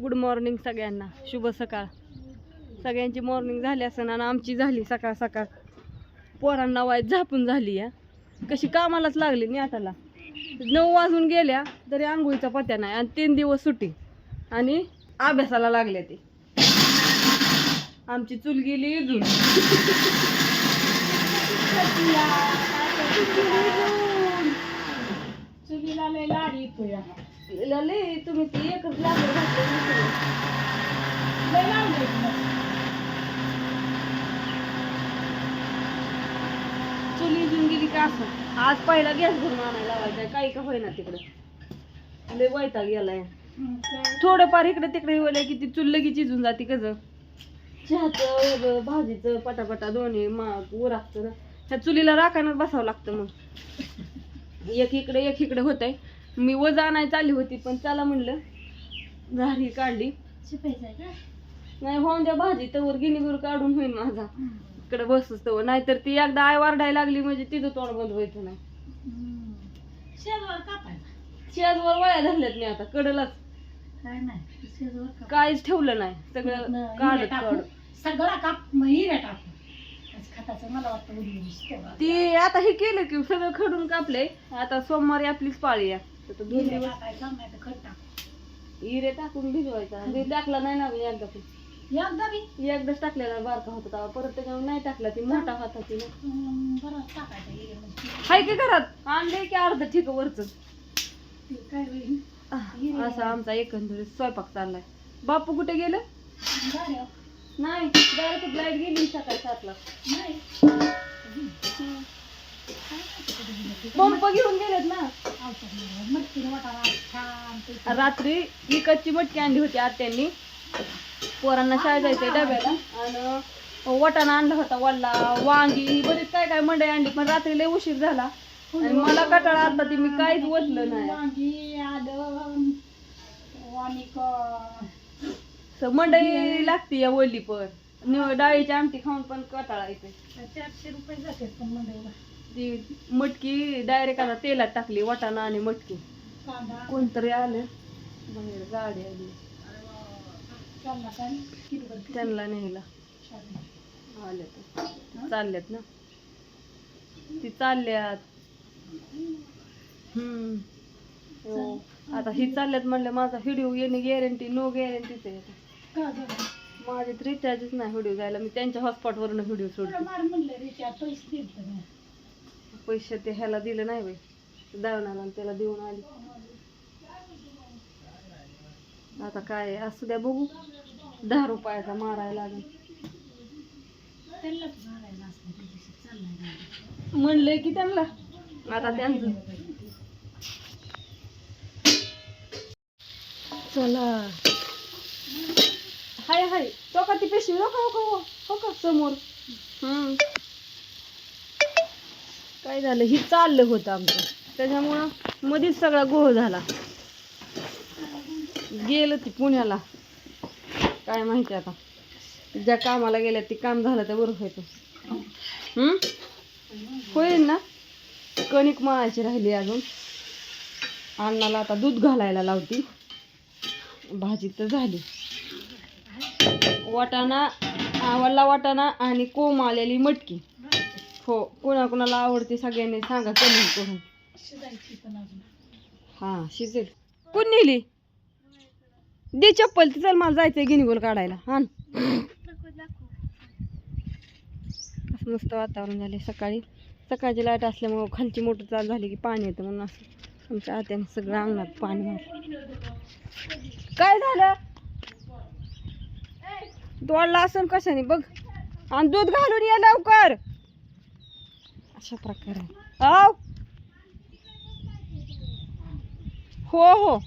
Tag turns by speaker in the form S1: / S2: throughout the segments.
S1: Good morning सगळ्यांना. शुभ सकाळ. सगळ्यांची मॉर्निंग झाली असं आणि आमची झाली सकाळ सकाळ. पोरांना वाईट झापून झाली या कशी कामालाच लागली नाही आताला. नऊ वाजून गेल्या तरी आंघोळीचा पत्या नाही आणि तीन दिवस सुट्टी. आणि अभ्यासाला लागल्या ते. आमची चूल गेली इजून.
S2: चुलीला लाडी येतोय
S1: लले तुम्ही ती एकच लागलं
S2: लय
S1: चुली घेऊन गेली का असं? आज पहिला गॅस भरून आणायला लावायचा काही का होईना तिकडं. लय वैताग गेलाय थोडंफार इकडे तिकडे होईल की ती चुल लगेच इजून जाते कसं चहाचं वेगळं भाजीचं पटापटा दोन्ही माग उरागचं ना ह्या चुलीला राखायला बसावं लागतं मग. एक इकडे एक इकडे होत आहे मी वजा आणायला चालली होती पण चला म्हणलं झाडी काढली? नाही होऊन द्या भाजी तवर गिनीगुर काढून होईल माझा. इकडे बसच तवर नाहीतर ती एकदा आय वारडायला लागली म्हणजे तिचं तोंड बंद व्हायचं नाही.
S2: शेजवार
S1: शेजवर वया धरल्यात मी आता कडलाच
S2: काय नाही शेजवार काप
S1: काहीच ठेवलं नाही सगळं काढत. काढत
S2: सगळा काप टाकू तेवढा.
S1: ती आता हे केलं की सगळं खडून कापले आता सोमवारी आपलीच पाळी दोन
S2: हिरे
S1: दिवस
S2: टाकायचा नाही तर खत टाकू
S1: हिरे टाकून भिजवायचा. टाकला नाही ना मी एकदा पण.
S2: एकदा बी?
S1: एकदाच टाकलेला बारका होता तेव्हा. परत त्याच्यावर नाही टाकला ती मोठा होता ती ना.
S2: टाकायचा हिरे म्हणजे
S1: हाय की घरात? आणले की अर्ध ठीक वरच?
S2: ते काय होईल
S1: असा आमचा एकंदरीत स्वयंपाक चाललाय. बापू कुठे गेलं. नाही डायरेक्ट लाइट गेली सकाळी सातला.
S2: नाही.
S1: पंप घेऊन गेलेत ना. रात्री विकतची मटकी आणली होती आत्यांनी. पोरांना शाळेत जायचंय डब्याला. आणि वटाणा आणला होता वल्ला वांगी ही बरीच काय काय मंडई आणली पण रात्री लय उशीर झाला. आणि मला कटाळा आता ती मी काहीच ओतलं नाही. मंडई लागते या वल्ली पण. निव- डाळीची आमटी खाऊन पण कटाळा येते
S2: चारशे रुपये जाते पण
S1: ती मटकी डायरेक्ट आता तेलात टाकली वटाणा आणि मटकी.
S2: कांदा.
S1: कोणतरी आलं. बाहेर गाडी आली.
S2: कांदा काय?
S1: त्यांना न्यायला. आले चालल्यात ना. ती चालल्यात. हम्म. हो. आता ही चालल्यात म्हणलं माझा व्हिडिओ येणे गॅरंटी नो गॅरंटीच आहे.
S2: का?
S1: माझे तर रिचार्जच नाही व्हिडिओ जायला. मी त्यांच्या हॉटस्पॉटवरून व्हिडिओ सोडते.
S2: पैसे
S1: ते ह्याला दिलं नाही बाई. दळणाला त्याला देऊन आली. आता काय असू द्या बघू. दहा रुपयाचा मारायला लागेल. म्हणलंय की त्यांना. आता त्यांचं. चला. हाय हाय. तो का ती पेशवी हो का हो का हो? हो का? समोर. हम्म. काय झालं? ही चाललं होतं आमचं. त्याच्यामुळं मध्येच सगळा गोळ झाला. गेलं ती पुण्याला. काय माहिती आता. ज्या कामाला गेल्या ती काम झालं तर बरं व्हायचं हम्म? होईल ना? कणिक मळायची राहिली अजून. अण्णाला आता दूध घालायला लावती. भाजी तर झाली. वाटाणा आवडला वाटाणा आणि कोंब आलेली मटकी. हो कोणा कोणाला आवडते सगळ्यांनी सांगा कमेंट करून.
S2: हां
S1: हा शिजेल. कोण नेली? दे चप्पल ती चल मला जायचंय गिनीगोल काढायला. हा असं मस्त वातावरण झाले सकाळी. सकाळची लाइट असल्यामुळं खालची मोटर चालू झाली की पाणी येतं म्हणून असं आमच्या आत्याने सगळं अंगणात पाणी मारलं. काय झालं? तोडला असेल कशाने बघ. आणि दूध घालून ये लवकर. अशा प्रकारे. आव. हो हो.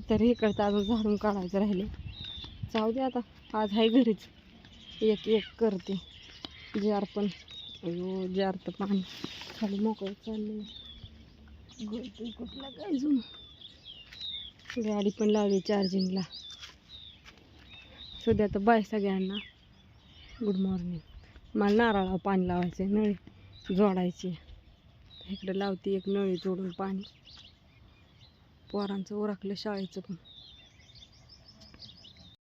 S1: तर करता अजून झाडून काढायचं राहिले. जाऊ दे आता. आज आहे घरीच. एक एक करते. जार पण. अयो जार तर पाणी. खाली मोकळं गळतंय कुठला काय अजून? गाडी पण लावली चार्जिंगला सध्या तर बाय सगळ्यांना. गुड मॉर्निंग मला नारळावर पाणी लावायचं आहे नळी जोडायची. इकडे लावते एक नळी जोडून पाणी. पोरांचं ओरखलं शाळेचं पण.